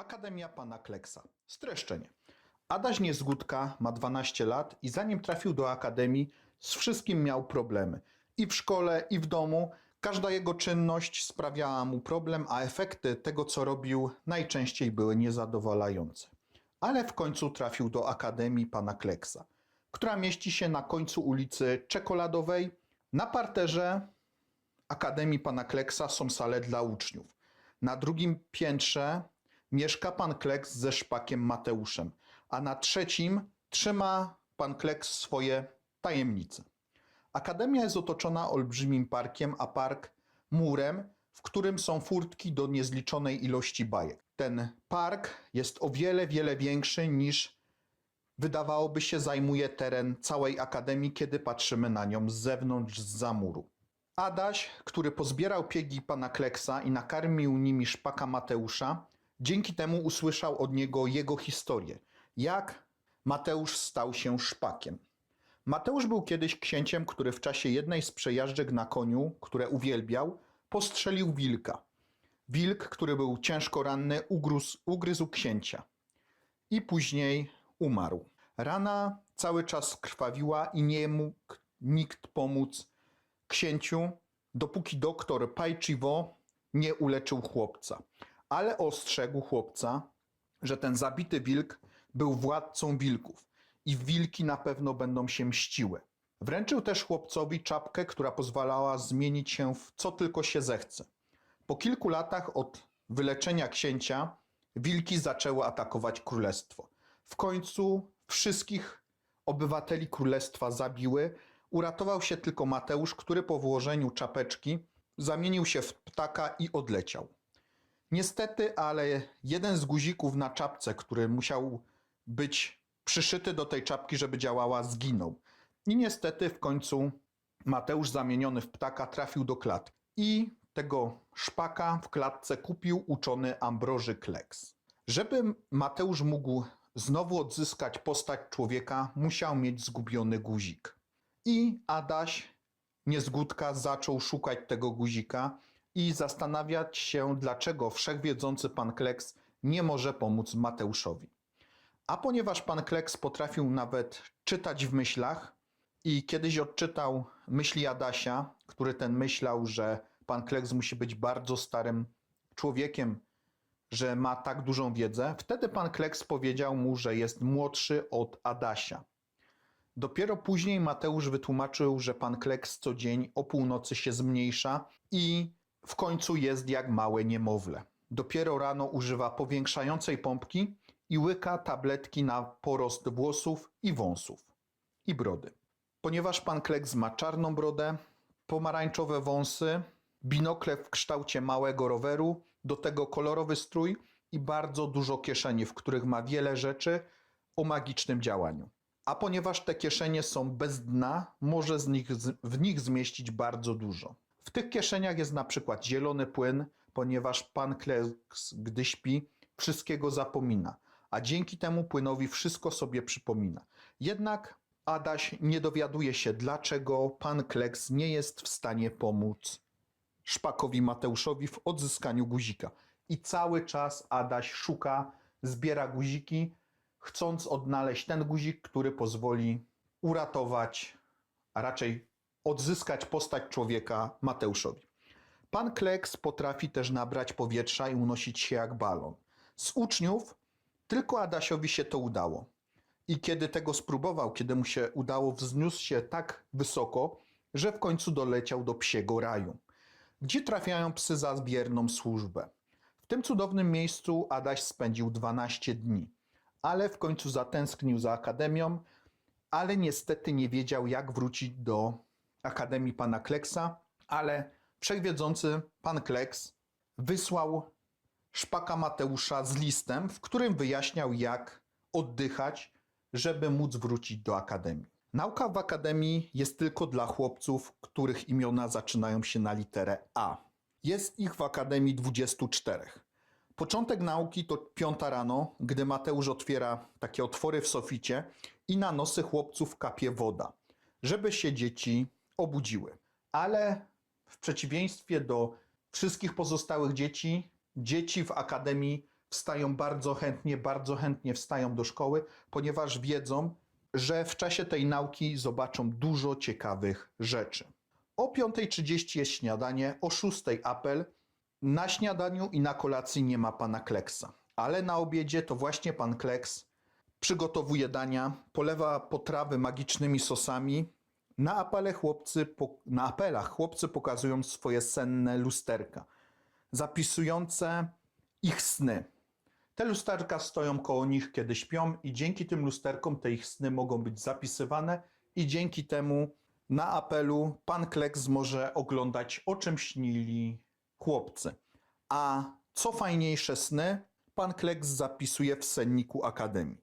Akademia Pana Kleksa. Streszczenie. Adaś Niezgódka ma 12 lat i zanim trafił do akademii, z wszystkim miał problemy. I w szkole, i w domu. Każda jego czynność sprawiała mu problem, a efekty tego, co robił, najczęściej były niezadowalające. Ale w końcu trafił do Akademii Pana Kleksa, która mieści się na końcu ulicy Czekoladowej. Na parterze Akademii Pana Kleksa są sale dla uczniów. Na drugim piętrze mieszka pan Kleks ze szpakiem Mateuszem, a na trzecim trzyma pan Kleks swoje tajemnice. Akademia jest otoczona olbrzymim parkiem, a park murem, w którym są furtki do niezliczonej ilości bajek. Ten park jest o wiele, wiele większy niż wydawałoby się zajmuje teren całej akademii, kiedy patrzymy na nią z zewnątrz, z za muru. Adaś, który pozbierał piegi pana Kleksa i nakarmił nimi szpaka Mateusza, dzięki temu usłyszał od niego jego historię, jak Mateusz stał się szpakiem. Mateusz był kiedyś księciem, który w czasie jednej z przejażdżek na koniu, które uwielbiał, postrzelił wilka. Wilk, który był ciężko ranny, ugryzł, ugryzł księcia i później umarł. Rana cały czas krwawiła i nie mógł nikt pomóc księciu, dopóki doktor Pajczywo nie uleczył chłopca. Ale ostrzegł chłopca, że ten zabity wilk był władcą wilków i wilki na pewno będą się mściły. Wręczył też chłopcowi czapkę, która pozwalała zmienić się w co tylko się zechce. Po kilku latach od wyleczenia księcia wilki zaczęły atakować królestwo. W końcu wszystkich obywateli królestwa zabiły. Uratował się tylko Mateusz, który po włożeniu czapeczki zamienił się w ptaka i odleciał. Niestety, ale jeden z guzików na czapce, który musiał być przyszyty do tej czapki, żeby działała, zginął. I niestety w końcu Mateusz zamieniony w ptaka trafił do klatki. I tego szpaka w klatce kupił uczony Ambroży Kleks. Żeby Mateusz mógł znowu odzyskać postać człowieka, musiał mieć zgubiony guzik. I Adaś niezgódka zaczął szukać tego guzika i zastanawiać się, dlaczego wszechwiedzący pan Kleks nie może pomóc Mateuszowi. A ponieważ pan Kleks potrafił nawet czytać w myślach i kiedyś odczytał myśli Adasia, który ten myślał, że pan Kleks musi być bardzo starym człowiekiem, że ma tak dużą wiedzę, wtedy pan Kleks powiedział mu, że jest młodszy od Adasia. Dopiero później Mateusz wytłumaczył, że pan Kleks co dzień o północy się zmniejsza i w końcu jest jak małe niemowlę. Dopiero rano używa powiększającej pompki i łyka tabletki na porost włosów i wąsów i brody. Ponieważ pan Kleks ma czarną brodę, pomarańczowe wąsy, binokle w kształcie małego roweru, do tego kolorowy strój i bardzo dużo kieszeni, w których ma wiele rzeczy o magicznym działaniu. A ponieważ te kieszenie są bez dna, może z nich, w nich zmieścić bardzo dużo. W tych kieszeniach jest na przykład zielony płyn, ponieważ pan Kleks, gdy śpi, wszystkiego zapomina, a dzięki temu płynowi wszystko sobie przypomina. Jednak Adaś nie dowiaduje się, dlaczego pan Kleks nie jest w stanie pomóc Szpakowi Mateuszowi w odzyskaniu guzika. I cały czas Adaś szuka, zbiera guziki, chcąc odnaleźć ten guzik, który pozwoli uratować, a raczej odzyskać postać człowieka Mateuszowi. Pan Kleks potrafi też nabrać powietrza i unosić się jak balon. Z uczniów tylko Adasiowi się to udało. I kiedy tego spróbował, kiedy mu się udało, wzniósł się tak wysoko, że w końcu doleciał do psiego raju, gdzie trafiają psy za zbierną służbę. W tym cudownym miejscu Adaś spędził 12 dni, ale w końcu zatęsknił za akademią, ale niestety nie wiedział, jak wrócić do akademii pana Kleksa, ale wszechwiedzący pan Kleks wysłał szpaka Mateusza z listem, w którym wyjaśniał, jak oddychać, żeby móc wrócić do akademii. Nauka w akademii jest tylko dla chłopców, których imiona zaczynają się na literę A. Jest ich w akademii 24. Początek nauki to piąta rano, gdy Mateusz otwiera takie otwory w soficie i na nosy chłopców kapie woda, żeby się dzieci obudziły. Ale w przeciwieństwie do wszystkich pozostałych dzieci, dzieci w akademii wstają bardzo chętnie, bardzo chętnie wstają do szkoły, ponieważ wiedzą, że w czasie tej nauki zobaczą dużo ciekawych rzeczy. O 5.30 jest śniadanie, o 6.00 apel. Na śniadaniu i na kolacji nie ma pana Kleksa, ale na obiedzie to właśnie pan Kleks przygotowuje dania, polewa potrawy magicznymi sosami. Na, apele chłopcy, na apelach chłopcy pokazują swoje senne lusterka, zapisujące ich sny. Te lusterka stoją koło nich, kiedy śpią, i dzięki tym lusterkom te ich sny mogą być zapisywane, i dzięki temu na apelu pan Kleks może oglądać, o czym śnili chłopcy. A co fajniejsze sny, pan Kleks zapisuje w senniku Akademii.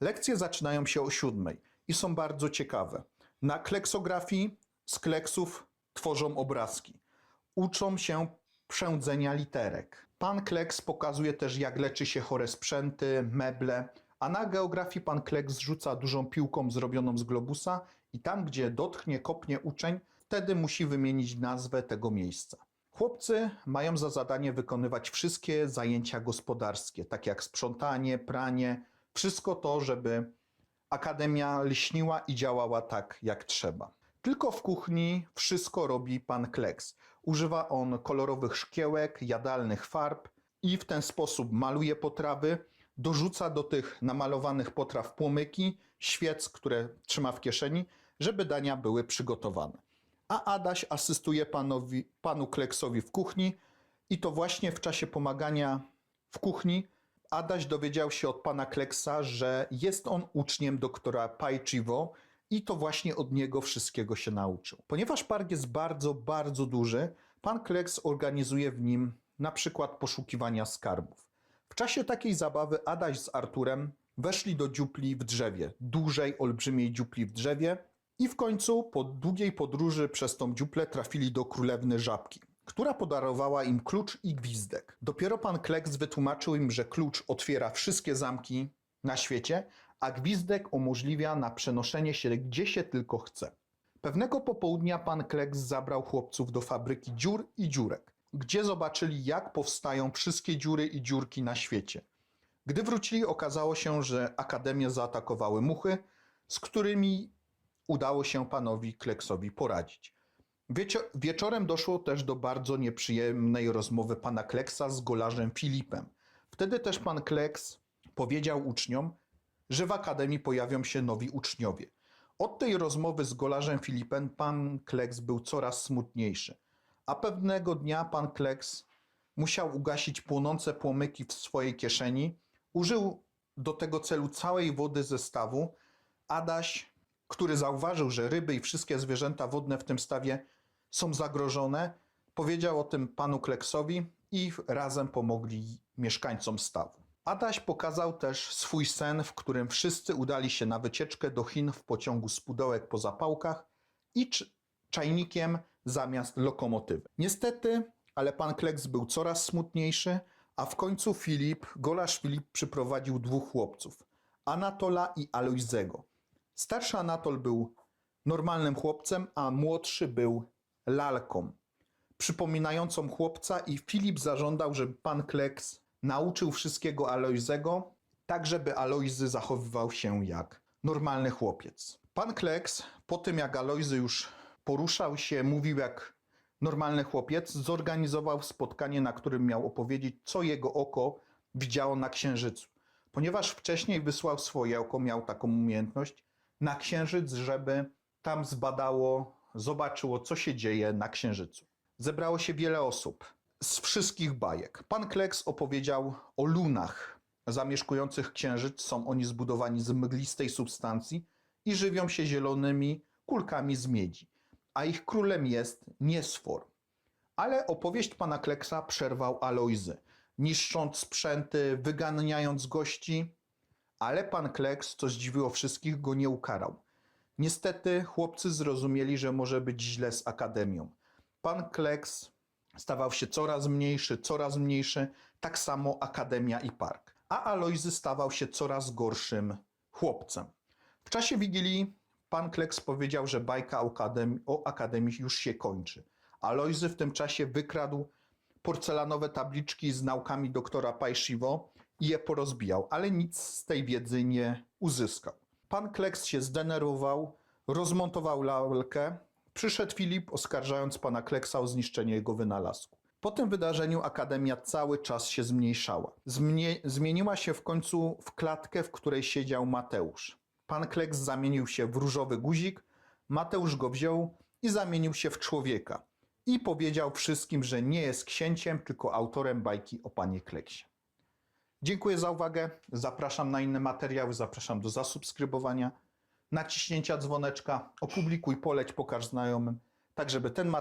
Lekcje zaczynają się o siódmej i są bardzo ciekawe. Na kleksografii z kleksów tworzą obrazki. Uczą się przędzenia literek. Pan Kleks pokazuje też, jak leczy się chore sprzęty, meble, a na geografii pan Kleks rzuca dużą piłką zrobioną z globusa i tam, gdzie dotknie, kopnie uczeń, wtedy musi wymienić nazwę tego miejsca. Chłopcy mają za zadanie wykonywać wszystkie zajęcia gospodarskie, takie jak sprzątanie, pranie, wszystko to, żeby akademia lśniła i działała tak, jak trzeba. Tylko w kuchni wszystko robi pan Kleks. Używa on kolorowych szkiełek, jadalnych farb i w ten sposób maluje potrawy, dorzuca do tych namalowanych potraw płomyki, świec, które trzyma w kieszeni, żeby dania były przygotowane. A Adaś asystuje panowi, panu Kleksowi w kuchni i to właśnie w czasie pomagania w kuchni Adaś dowiedział się od pana Kleksa, że jest on uczniem doktora Pajciwo i to właśnie od niego wszystkiego się nauczył. Ponieważ park jest bardzo, bardzo duży, pan Kleks organizuje w nim na przykład poszukiwania skarbów. W czasie takiej zabawy Adaś z Arturem weszli do dziupli w drzewie, dużej, olbrzymiej dziupli w drzewie i w końcu po długiej podróży przez tą dziuplę trafili do królewny żabki, która podarowała im klucz i gwizdek. Dopiero pan Kleks wytłumaczył im, że klucz otwiera wszystkie zamki na świecie, a gwizdek umożliwia na przenoszenie się gdzie się tylko chce. Pewnego popołudnia pan Kleks zabrał chłopców do fabryki dziur i dziurek, gdzie zobaczyli jak powstają wszystkie dziury i dziurki na świecie. Gdy wrócili, okazało się, że akademię zaatakowały muchy, z którymi udało się panowi Kleksowi poradzić. Wiecie, wieczorem doszło też do bardzo nieprzyjemnej rozmowy pana Kleksa z golarzem Filipem. Wtedy też pan Kleks powiedział uczniom, że w akademii pojawią się nowi uczniowie. Od tej rozmowy z golarzem Filipem pan Kleks był coraz smutniejszy, a pewnego dnia pan Kleks musiał ugasić płonące płomyki w swojej kieszeni. Użył do tego celu całej wody ze stawu. Adaś, który zauważył, że ryby i wszystkie zwierzęta wodne w tym stawie są zagrożone, powiedział o tym panu Kleksowi i razem pomogli mieszkańcom stawu. Adaś pokazał też swój sen, w którym wszyscy udali się na wycieczkę do Chin w pociągu z pudełek po zapałkach i cz- czajnikiem zamiast lokomotywy. Niestety, ale pan Kleks był coraz smutniejszy, a w końcu Filip, golarz Filip przyprowadził dwóch chłopców, Anatola i Alojzego. Starszy Anatol był normalnym chłopcem, a młodszy był lalką, przypominającą chłopca i Filip zażądał, żeby pan Kleks nauczył wszystkiego Alojzego, tak żeby Alojzy zachowywał się jak normalny chłopiec. Pan Kleks, po tym jak Alojzy już poruszał się, mówił jak normalny chłopiec, zorganizował spotkanie, na którym miał opowiedzieć, co jego oko widziało na Księżycu. Ponieważ wcześniej wysłał swoje oko, miał taką umiejętność, na Księżyc, żeby tam zbadało, zobaczyło, co się dzieje na Księżycu. Zebrało się wiele osób z wszystkich bajek. Pan Kleks opowiedział o lunach zamieszkujących Księżyc. Są oni zbudowani z mglistej substancji i żywią się zielonymi kulkami z miedzi. A ich królem jest Niesfor. Ale opowieść pana Kleksa przerwał Alojzy, niszcząc sprzęty, wyganiając gości, ale pan Kleks, co zdziwiło wszystkich, go nie ukarał. Niestety chłopcy zrozumieli, że może być źle z akademią. Pan Kleks stawał się coraz mniejszy, coraz mniejszy, tak samo akademia i park. A Alojzy stawał się coraz gorszym chłopcem. W czasie Wigilii pan Kleks powiedział, że bajka o akademii, o akademii już się kończy. Alojzy w tym czasie wykradł porcelanowe tabliczki z naukami doktora Pajsziwo i je porozbijał, ale nic z tej wiedzy nie uzyskał. Pan Kleks się zdenerwował, rozmontował lalkę. Przyszedł Filip, oskarżając pana Kleksa o zniszczenie jego wynalazku. Po tym wydarzeniu Akademia cały czas się zmniejszała. Zmie- zmieniła się w końcu w klatkę, w której siedział Mateusz. Pan Kleks zamienił się w różowy guzik, Mateusz go wziął i zamienił się w człowieka. I powiedział wszystkim, że nie jest księciem, tylko autorem bajki o panie Kleksie. Dziękuję za uwagę. Zapraszam na inne materiały, zapraszam do zasubskrybowania, naciśnięcia dzwoneczka, opublikuj, poleć, pokaż znajomym, tak żeby ten materiał